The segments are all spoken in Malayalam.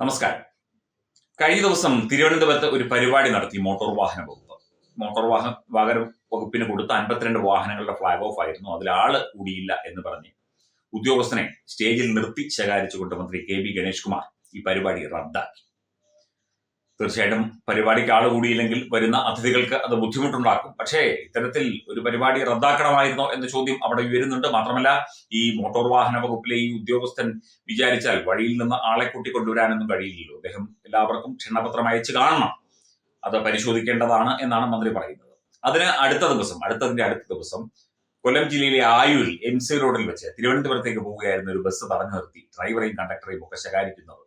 നമസ്കാരം. കഴിഞ്ഞ ദിവസം തിരുവനന്തപുരത്ത് ഒരു പരിപാടി നടത്തി മോട്ടോർ വാഹന വകുപ്പ്. മോട്ടോർ വാഹന വാഹന വകുപ്പിന് കൊടുത്ത അൻപത്തിരണ്ട് വാഹനങ്ങളുടെ ഫ്ലാഗ് ഓഫ് ആയിരുന്നു. അതിൽ ആൾ കൂടിയില്ല എന്ന് പറഞ്ഞ് ഉദ്യോഗസ്ഥനെ സ്റ്റേജിൽ നിർത്തി ശകാരിച്ചുകൊണ്ട് മന്ത്രി കെ വി ഗണേഷ് കുമാർ ഈ പരിപാടി റദ്ദാക്കി. തീർച്ചയായിട്ടും പരിപാടിക്ക് ആൾ കൂടിയില്ലെങ്കിൽ വരുന്ന അതിഥികൾക്ക് അത് ബുദ്ധിമുട്ടുണ്ടാക്കും. പക്ഷേ ഇത്തരത്തിൽ ഒരു പരിപാടി റദ്ദാക്കണമായിരുന്നോ എന്ന ചോദ്യം അവിടെ ഉയരുന്നുണ്ട്. മാത്രമല്ല ഈ മോട്ടോർ വാഹന വകുപ്പിലെ ഈ ഉദ്യോഗസ്ഥൻ വിചാരിച്ചാൽ വഴിയിൽ നിന്ന് ആളെ കൂട്ടിക്കൊണ്ടുവരാനൊന്നും കഴിയില്ലല്ലോ. അദ്ദേഹം എല്ലാവർക്കും ക്ഷണപത്രം അയച്ചു കാണണം. അത് പരിശോധിക്കേണ്ടതാണ് എന്നാണ് മന്ത്രി പറയുന്നത്. അതിന് അടുത്ത ദിവസം അടുത്തതിന്റെ അടുത്ത ദിവസം കൊല്ലം ജില്ലയിലെ ആയൂരിൽ എം സി റോഡിൽ വെച്ച് തിരുവനന്തപുരത്തേക്ക് പോവുകയായിരുന്ന ഒരു ബസ് തടഞ്ഞു നിർത്തി. ഡ്രൈവറെയും കണ്ടക്ടറെയും ഒക്കെ ശകാരിക്കുന്നത്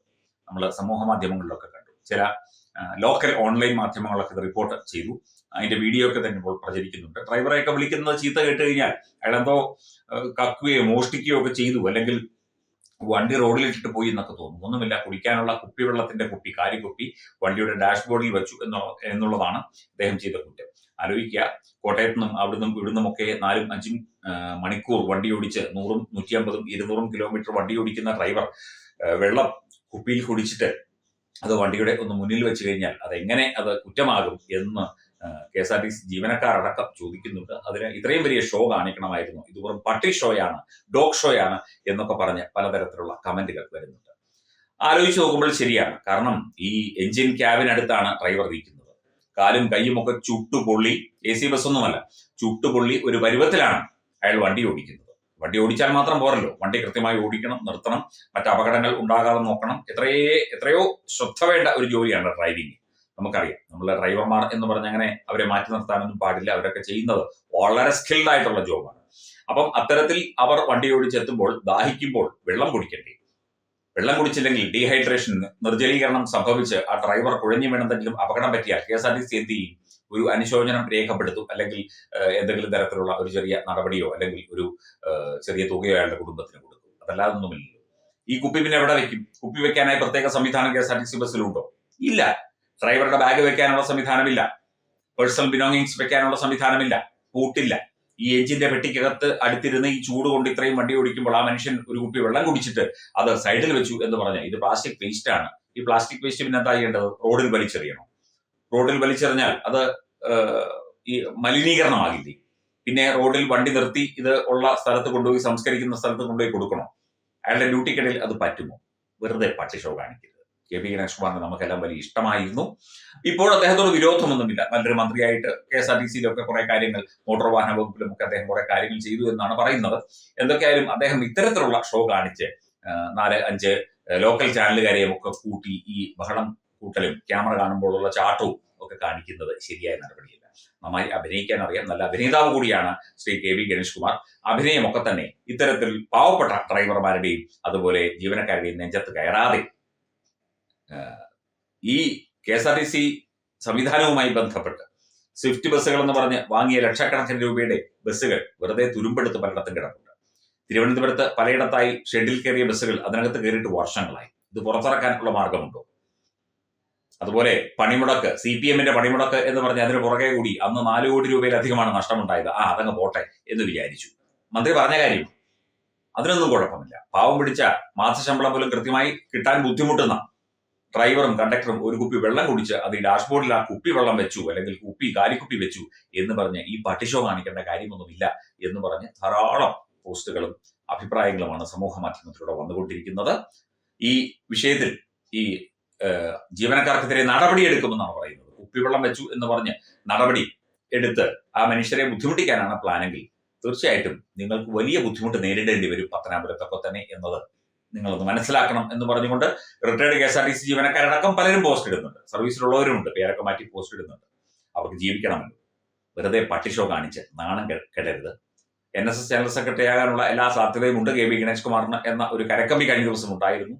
നമ്മൾ സമൂഹ മാധ്യമങ്ങളിലൊക്കെ കണ്ടു. ചില ലോക്കൽ ഓൺലൈൻ മാധ്യമങ്ങളൊക്കെ ഇത് റിപ്പോർട്ട് ചെയ്തു. അതിന്റെ വീഡിയോ ഒക്കെ തന്നെ ഇപ്പോൾ പ്രചരിക്കുന്നുണ്ട്. ഡ്രൈവറെയൊക്കെ വിളിക്കുന്നത് ചീത്ത കേട്ട് കഴിഞ്ഞാൽ ആ, കക്കുകയോ മോഷ്ടിക്കുകയോ ഒക്കെ ചെയ്തു. അല്ലെങ്കിൽ വണ്ടി റോഡിലിട്ടിട്ട് പോയി എന്നൊക്കെ തോന്നുന്നു. ഒന്നുമില്ല കുടിക്കാനുള്ള കുപ്പിവെള്ളത്തിന്റെ കുപ്പി കാരിക്കുപ്പി വണ്ടിയുടെ ഡാഷ്ബോർഡിൽ വെച്ചു എന്നോ എന്നുള്ളതാണ് അദ്ദേഹം ചെയ്ത കുറ്റം. ആലോചിക്കുക കോട്ടയത്തു നിന്നും അവിടുന്നും ഇവിടുന്നും ഒക്കെ നാലും അഞ്ചും മണിക്കൂർ വണ്ടി ഓടിച്ച് നൂറും നൂറ്റി അമ്പതും ഇരുന്നൂറും കിലോമീറ്റർ വണ്ടി ഓടിക്കുന്ന ഡ്രൈവർ വെള്ളം കുപ്പിയിൽ കുടിച്ചിട്ട് അത് വണ്ടിയുടെ ഒന്ന് മുന്നിൽ വെച്ച് കഴിഞ്ഞാൽ അതെങ്ങനെ അത് കുറ്റമാകും എന്ന് K S R T C ജീവനക്കാരടക്കം ചോദിക്കുന്നുണ്ട്. അതിന് ഇത്രയും വലിയ ഷോ കാണിക്കണമായിരുന്നു. ഇത് വെറും പട്ടി ഷോയാണ് ഡോഗ് ഷോയാണ് എന്നൊക്കെ പറഞ്ഞ് പലതരത്തിലുള്ള കമന്റുകൾ വരുന്നുണ്ട്. ആലോചിച്ച് നോക്കുമ്പോൾ ശരിയാണ്. കാരണം ഈ എഞ്ചിൻ ക്യാബിനടുത്താണ് ഡ്രൈവർ ഇരിക്കുന്നത് കാലും കൈയും ഒക്കെ ചുട്ടുപൊള്ളി എ സി ബസ് ഒന്നുമല്ല ചുട്ടുപൊള്ളി ഒരു പരുവത്തിലാണ് അയാൾ വണ്ടി ഓടിക്കുന്നത്. വണ്ടി ഓടിച്ചാൽ മാത്രം പോരല്ലോ. വണ്ടി കൃത്യമായി ഓടിക്കണം നിർത്തണം മറ്റ് അപകടങ്ങൾ ഉണ്ടാകാതെ നോക്കണം. എത്രയേ എത്രയോ ശ്രദ്ധ വേണ്ട ഒരു ജോലിയാണ് ഡ്രൈവിംഗ് നമുക്കറിയാം. നമ്മളെ ഡ്രൈവർമാർ എന്ന് പറഞ്ഞ അങ്ങനെ അവരെ മാറ്റി നിർത്താനൊന്നും പാടില്ല. അവരൊക്കെ ചെയ്യുന്നത് വളരെ സ്കിൽഡ് ആയിട്ടുള്ള ജോബാണ് അപ്പം അത്തരത്തിൽ അവർ വണ്ടി ഓടിച്ചെത്തുമ്പോൾ ദാഹിക്കുമ്പോൾ വെള്ളം കുടിക്കേണ്ടി? വെള്ളം കുടിച്ചില്ലെങ്കിൽ ഡീഹൈഡ്രേഷൻ നിർജലീകരണം സംഭവിച്ച് ആ ഡ്രൈവർ കുഴഞ്ഞു വീണെന്തെങ്കിലും അപകടം പറ്റിയാൽ K S R T C എന്ത് ചെയ്യും? ഒരു അനുശോചനം രേഖപ്പെടുത്തും. അല്ലെങ്കിൽ എന്തെങ്കിലും തരത്തിലുള്ള ഒരു ചെറിയ നടപടിയോ അല്ലെങ്കിൽ ഒരു ചെറിയ തുകയോ അയാളുടെ കുടുംബത്തിന് കൊടുക്കും. അതല്ലാതെ ഒന്നുമില്ലല്ലോ. ഈ കുപ്പി പിന്നെ എവിടെ വെക്കും? കുപ്പി വെക്കാനായി പ്രത്യേക സംവിധാനം K S R T C ബസ്സിലുണ്ടോ ഇല്ല. ഡ്രൈവറുടെ ബാഗ് വെക്കാനുള്ള സംവിധാനമില്ല. പേഴ്സണൽ ബിലോങ്ങിങ്സ് വെക്കാനുള്ള സംവിധാനമില്ല. കൂട്ടില്ല ഈ എഞ്ചിന്റെ പെട്ടിക്കകത്ത് അടുത്തിരുന്ന് ഈ ചൂട് കൊണ്ട് ഇത്രയും വണ്ടി ഓടിക്കുമ്പോൾ ആ മനുഷ്യൻ ഒരു കുപ്പി വെള്ളം കുടിച്ചിട്ട് അത് സൈഡിൽ വെച്ചു എന്ന് പറഞ്ഞാൽ ഇത് പ്ലാസ്റ്റിക് വേസ്റ്റ് ആണ് ഈ പ്ലാസ്റ്റിക് വേസ്റ്റ് പിന്നെ എന്താ ചെയ്യേണ്ടത്? റോഡിൽ വലിച്ചെറിയണം. റോഡിൽ വലിച്ചെറിഞ്ഞാൽ അത് ഈ മലിനീകരണമാകില്ലേ? പിന്നെ റോഡിൽ വണ്ടി നിർത്തി ഇത് ഉള്ള സ്ഥലത്ത് കൊണ്ടുപോയി സംസ്കരിക്കുന്ന സ്ഥലത്ത് കൊണ്ടുപോയി കൊടുക്കണോ? അയാളുടെ ഡ്യൂട്ടിക്കിടയിൽ അത് പറ്റുമോ? വെറുതെ പട്ടി ഷോ കാണിക്കരുത്. കെ പി ഗണേഷ് കുമാറിന് നമുക്കെല്ലാം വലിയ ഇഷ്ടമായിരുന്നു. ഇപ്പോൾ അദ്ദേഹത്തോട് വിരോധമൊന്നുമില്ല. നല്ലൊരു മന്ത്രിയായിട്ട് കെ എസ് ആർ ടി സിയിലൊക്കെ കുറെ കാര്യങ്ങൾ മോട്ടോർ വാഹന വകുപ്പിലും ഒക്കെ അദ്ദേഹം കുറെ കാര്യങ്ങൾ ചെയ്തു എന്നാണ് പറയുന്നത്. എന്തൊക്കെയായാലും അദ്ദേഹം ഇത്തരത്തിലുള്ള ഷോ കാണിച്ച് നാല് അഞ്ച് ലോക്കൽ ചാനലുകാരെയും ഒക്കെ കൂട്ടി ഈ ബഹളം കൂട്ടലും ക്യാമറ കാണുമ്പോഴുള്ള ചാട്ടവും ഒക്കെ കാണിക്കുന്നത് ശരിയായ നടപടിയല്ല. നന്നായി അഭിനയിക്കാൻ അറിയാം. നല്ല അഭിനേതാവ് കൂടിയാണ് ശ്രീ കെ വി ഗണേഷ് കുമാർ. അഭിനയമൊക്കെ തന്നെ ഇത്തരത്തിൽ പാവപ്പെട്ട ഡ്രൈവർമാരുടെയും അതുപോലെ ജീവനക്കാരുടെയും നെഞ്ചത്ത് കയറാതെ ഈ K S R T C സംവിധാനവുമായി ബന്ധപ്പെട്ട് സ്വിഫ്റ്റ് ബസ്സുകൾ എന്ന് പറഞ്ഞ് വാങ്ങിയ ലക്ഷക്കണക്കിന് രൂപയുടെ ബസ്സുകൾ വെറുതെ തുരുമ്പെടുത്ത് പലയിടത്തും കിടപ്പുണ്ട്. തിരുവനന്തപുരത്ത് പലയിടത്തായി ഷെഡിൽ കയറിയ ബസ്സുകൾ അതിനകത്ത് കയറിയിട്ട് വർഷങ്ങളായി. ഇത് പുറത്തിറക്കാനുള്ള മാർഗമുണ്ടോ? അതുപോലെ പണിമുടക്ക് സി പി എമ്മിന്റെ പണിമുടക്ക് എന്ന് പറഞ്ഞ് അതിന് പുറകെ കൂടി അന്ന് നാല് കോടി രൂപയിലധികമാണ് നഷ്ടമുണ്ടായത്. ആ അതങ്ങ് പോട്ടെ എന്ന് വിചാരിച്ചു. മന്ത്രി പറഞ്ഞ കാര്യം അതിനൊന്നും കുഴപ്പമില്ല. പാവം പിടിച്ച മാസശമ്പളം പോലും കൃത്യമായി കിട്ടാൻ ബുദ്ധിമുട്ടുന്ന ഡ്രൈവറും കണ്ടക്ടറും ഒരു കുപ്പി വെള്ളം കുടിച്ച് അത് ഡാഷ്ബോർഡിൽ ആ കുപ്പി വെള്ളം വെച്ചു അല്ലെങ്കിൽ കുപ്പി കാലിക്കുപ്പി വെച്ചു എന്ന് പറഞ്ഞ് ഈ പട്ടിഷോ കാണിക്കേണ്ട കാര്യമൊന്നുമില്ല എന്ന് പറഞ്ഞ് ധാരാളം പോസ്റ്റുകളും അഭിപ്രായങ്ങളുമാണ് സമൂഹ മാധ്യമത്തിലൂടെ വന്നുകൊണ്ടിരിക്കുന്നത്. ഈ വിഷയത്തിൽ ഈ ജീവനക്കാർക്കെതിരെ നടപടിയെടുക്കുമെന്നാണ് പറയുന്നത്. കുപ്പിവെള്ളം വെച്ചു എന്ന് പറഞ്ഞ് നടപടി എടുത്ത് ആ മനുഷ്യരെ ബുദ്ധിമുട്ടിക്കാനാണ് പ്ലാനെങ്കിൽ തീർച്ചയായിട്ടും നിങ്ങൾക്ക് വലിയ ബുദ്ധിമുട്ട് നേരിടേണ്ടി വരും പത്തനാപുരത്തൊക്കെ തന്നെ എന്നത് നിങ്ങളൊന്ന് മനസ്സിലാക്കണം എന്ന് പറഞ്ഞുകൊണ്ട് retired K S R T C ജീവനക്കാരടക്കം പലരും പോസ്റ്റ് ഇടുന്നുണ്ട്. സർവീസിലുള്ളവരുമുണ്ട് പേരൊക്കെ മാറ്റി പോസ്റ്റ് ഇടുന്നുണ്ട്. അവർക്ക് ജീവിക്കണമല്ലോ വെറുതെ പട്ടിഷോ കാണിച്ച് നാണം കെടരുത്. N S S general secretary ആകാനുള്ള എല്ലാ സാധ്യതയും ഉണ്ട് കെ വി ഗണേഷ് കുമാറിന് എന്ന ഒരു കരക്കമ്പി കഴിഞ്ഞ ദിവസം ഉണ്ടായിരുന്നു.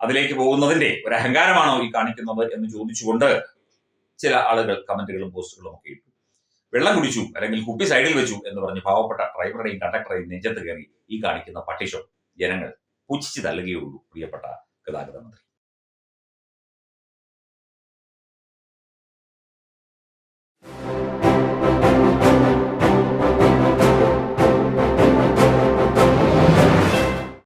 അതിലേക്ക് പോകുന്നതിന്റെ ഒരു അഹങ്കാരമാണോ ഈ കാണിക്കുന്നത് എന്ന് ചോദിച്ചുകൊണ്ട് ചില ആളുകൾ കമന്റുകളും പോസ്റ്റുകളും ഒക്കെ ഇട്ടു. വെള്ളം കുടിച്ചു അല്ലെങ്കിൽ കുപ്പി സൈഡിൽ വെച്ചു എന്ന് പറഞ്ഞ് പാവപ്പെട്ട ഡ്രൈവറുടെയും കണ്ടക്ടറെയും നെഞ്ചത്ത് കയറി ഈ കാണിക്കുന്ന പട്ടിഷോ ജനങ്ങൾ പുച്ഛിച്ച് തള്ളുകയുള്ളൂ പ്രിയപ്പെട്ട ഗതാഗത മന്ത്രി.